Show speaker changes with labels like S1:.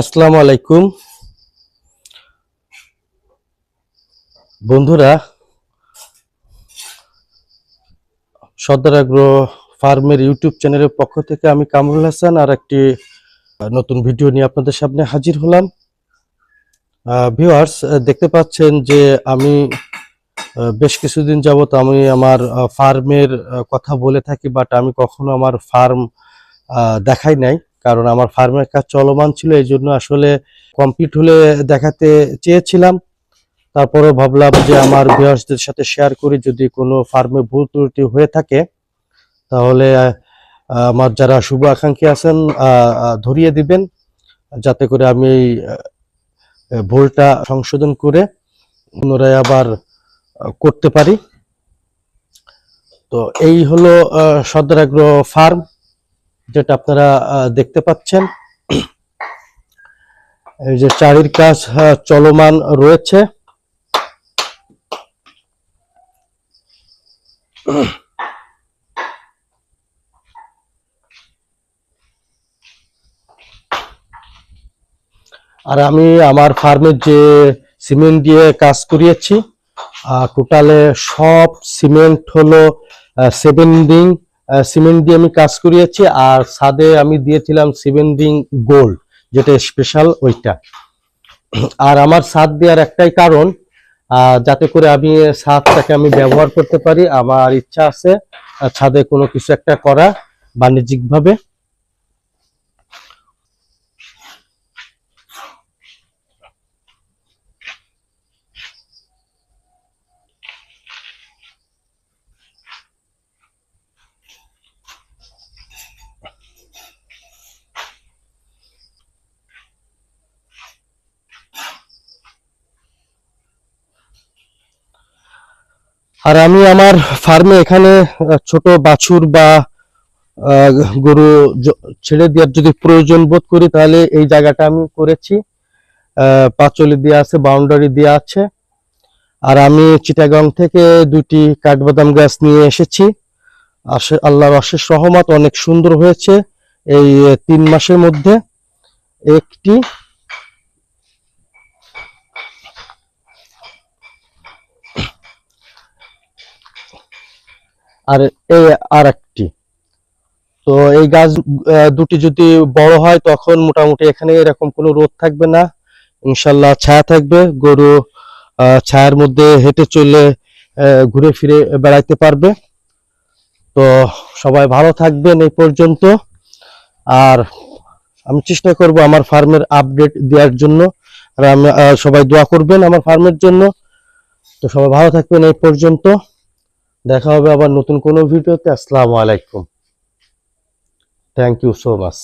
S1: আসসালামু আলাইকুম। বন্ধুরা সদর আগ্রহ ফার্মের ইউটিউব চ্যানেলের পক্ষ থেকে আমি কামরুল হাসান আর একটি নতুন ভিডিও নিয়ে আপনাদের সামনে হাজির হলাম। ভিউয়ার্স দেখতে পাচ্ছেন যে আমি বেশ কিছুদিন যাবত আমি আমার ফার্মের কথা বলে থাকি, বাট আমি কখনো আমার ফার্ম দেখাই নাই। কারণ আমার ফার্মের কাজ চলমান ছিল এই জন্য আসলে কমপ্লিট হলে দেখাতে চেয়েছিলাম। তারপরে ভাবলাম যে আমার ভিউয়ার্সদের সাথে শেয়ার করি যদি কোনো ফার্মে ভুল ত্রুটি হয়ে থাকে তাহলে আমার যারা শুভ আকাঙ্ক্ষী আছেন ধরিয়ে দিবেন যাতে করে আমি ভুলটা সংশোধন করে পুনরায় আবার করতে পারি। তো এই হলো আহ, সদর আগ্রহ ফার্ম। যেটা আপনারা দেখতে পাচ্ছেন। এই যে চারির কাজ চলমান রয়েছে। আর আমি আমার ফার্মের যে সিমেন্ট দিয়ে কাজ করিয়েছি টোটালে সব সিমেন্ট হলো সেভেন রিং। সিমেন্ট দিয়ে আমি কাজ করিয়েছি আর সাদে আমি দিয়েছিলাম সিমেন্টিং গোল্ড, যেটা স্পেশাল ওইটা। আর আমার সাদ দেওয়ার একটাই কারণ যাতে করে আমি ছাদটাকে আমি ব্যবহার করতে পারি, আমার ইচ্ছা আছে ছাদে কোনো কিছু একটা করা বাণিজ্যিকভাবে। আর আমি আমার ফার্মে এখানে ছোট বাছুর বা গরু ছেড়ে দেওয়ার যদি প্রয়োজন বোধ করি, তাহলে এই জায়গাটা আমি করেছি। পাঁচলি দেওয়া আছে বাউন্ডারি দেওয়া আছে। আর আমি চিটাগাং থেকে দুটি কাঠবাদাম গাছ নিয়ে এসেছি। আল্লাহর অশেষ রহমত, অনেক সুন্দর হয়েছে এই, তিন মাসের মধ্যে। একটি আর এই আর একটি তো এই গাছ দুটি যদি বড় হয়, তখন মোটামুটি এখানে এরকম কোনো রোদ থাকবে না। ইনশাল্লাহ ছায়া থাকবে। গরু ছায়ার মধ্যে হেঁটে চলে ঘুরে ফিরে বেড়াইতে পারবে। তো সবাই ভালো থাকবেন এই পর্যন্ত। আর আমি চেষ্টা করব আমার ফার্মের আপডেট দেওয়ার জন্য। আর সবাই দোয়া করবেন আমার ফার্মের জন্য। তো সবাই ভালো থাকবেন এই পর্যন্ত। দেখা হবে আবার নতুন কোনো ভিডিওতে। আসসালামু আলাইকুম। Thank you so much